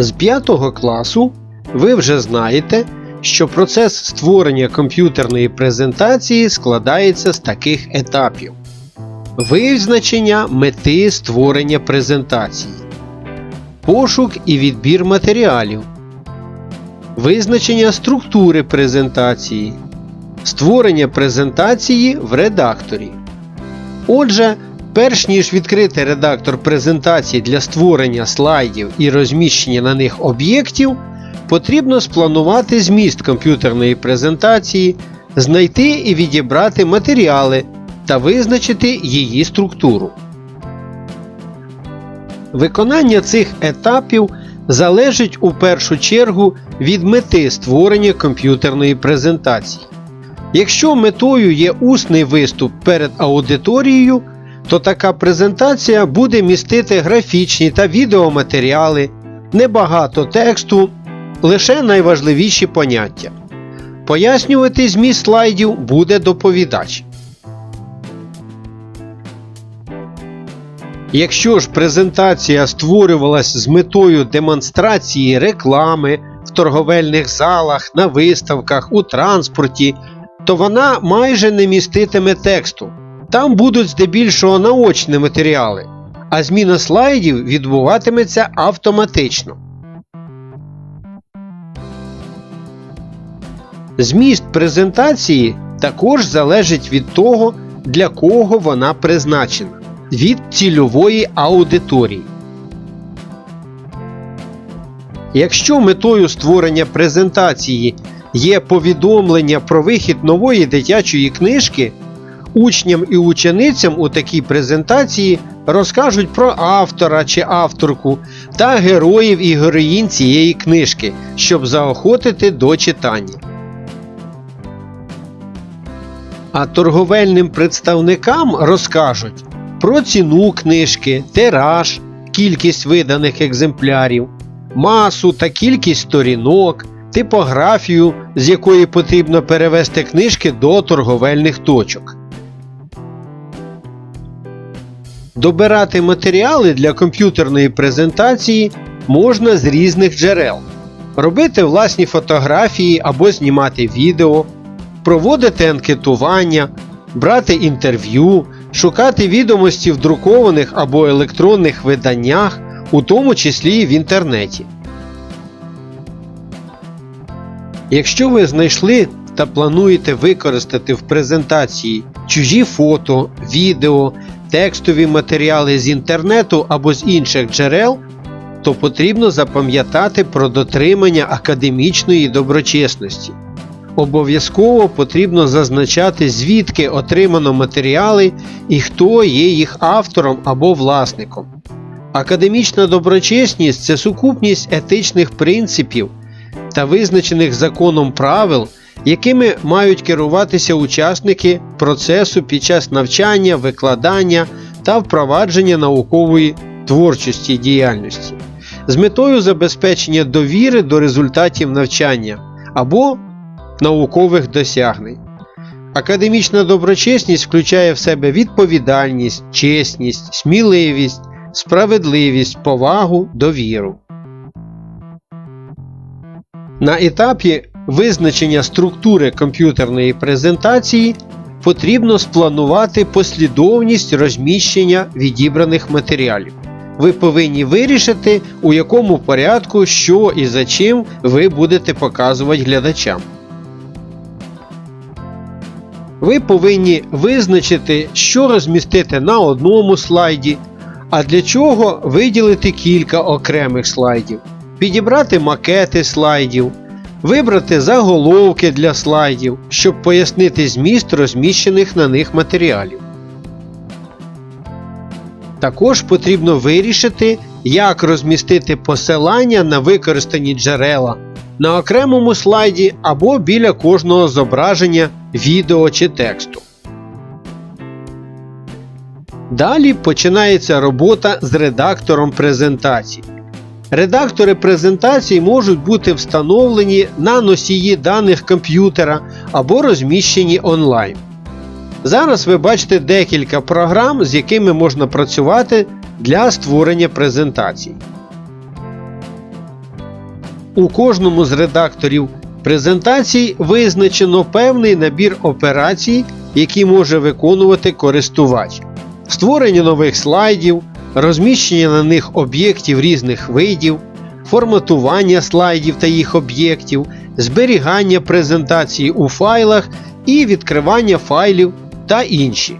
З 5 класу ви вже знаєте, що процес створення комп'ютерної презентації складається з таких етапів: визначення мети створення презентації, пошук і відбір матеріалів, визначення структури презентації, створення презентації в редакторі. Отже, перш ніж відкрити редактор презентації для створення слайдів і розміщення на них об'єктів, потрібно спланувати зміст комп'ютерної презентації, знайти і відібрати матеріали та визначити її структуру. Виконання цих етапів залежить у першу чергу від мети створення комп'ютерної презентації. Якщо метою є усний виступ перед аудиторією, то така презентація буде містити графічні та відеоматеріали, небагато тексту, лише найважливіші поняття. Пояснювати зміст слайдів буде доповідач. Якщо ж презентація створювалась з метою демонстрації реклами в торговельних залах, на виставках, у транспорті, то вона майже не міститиме тексту. Там будуть здебільшого наочні матеріали, а зміна слайдів відбуватиметься автоматично. Зміст презентації також залежить від того, для кого вона призначена, від цільової аудиторії. Якщо метою створення презентації є повідомлення про вихід нової дитячої книжки, учням і ученицям у такій презентації розкажуть про автора чи авторку та героїв і героїнь цієї книжки, щоб заохотити до читання. А торговельним представникам розкажуть про ціну книжки, тираж, кількість виданих екземплярів, масу та кількість сторінок, типографію, з якої потрібно перевести книжки до торговельних точок. Добирати матеріали для комп'ютерної презентації можна з різних джерел, робити власні фотографії або знімати відео, проводити анкетування, брати інтерв'ю, шукати відомості в друкованих або електронних виданнях, у тому числі і в інтернеті. Якщо ви знайшли та плануєте використати в презентації чужі фото, відео, текстові матеріали з інтернету або з інших джерел, то потрібно запам'ятати про дотримання академічної доброчесності. Обов'язково потрібно зазначати, звідки отримано матеріали і хто є їх автором або власником. Академічна доброчесність це сукупність етичних принципів та визначених законом правил, якими мають керуватися учасники процесу під час навчання, викладання та впровадження наукової творчості діяльності з метою забезпечення довіри до результатів навчання або наукових досягнень. Академічна доброчесність включає в себе відповідальність, чесність, сміливість, справедливість, повагу, довіру. На етапі визначення структури комп'ютерної презентації потрібно спланувати послідовність розміщення відібраних матеріалів. Ви повинні вирішити, у якому порядку, що і за чим ви будете показувати глядачам. Ви повинні визначити, що розмістити на одному слайді, а для чого виділити кілька окремих слайдів, підібрати макети слайдів, вибрати заголовки для слайдів, щоб пояснити зміст розміщених на них матеріалів. Також потрібно вирішити, як розмістити посилання на використані джерела на окремому слайді або біля кожного зображення, відео чи тексту. Далі починається робота з редактором презентації. Редактори презентацій можуть бути встановлені на носії даних комп'ютера або розміщені онлайн. Зараз ви бачите декілька програм, з якими можна працювати для створення презентацій. У кожному з редакторів презентацій визначено певний набір операцій, які може виконувати користувач. Створення нових слайдів, розміщення на них об'єктів різних видів, форматування слайдів та їх об'єктів, зберігання презентації у файлах і відкривання файлів та інші.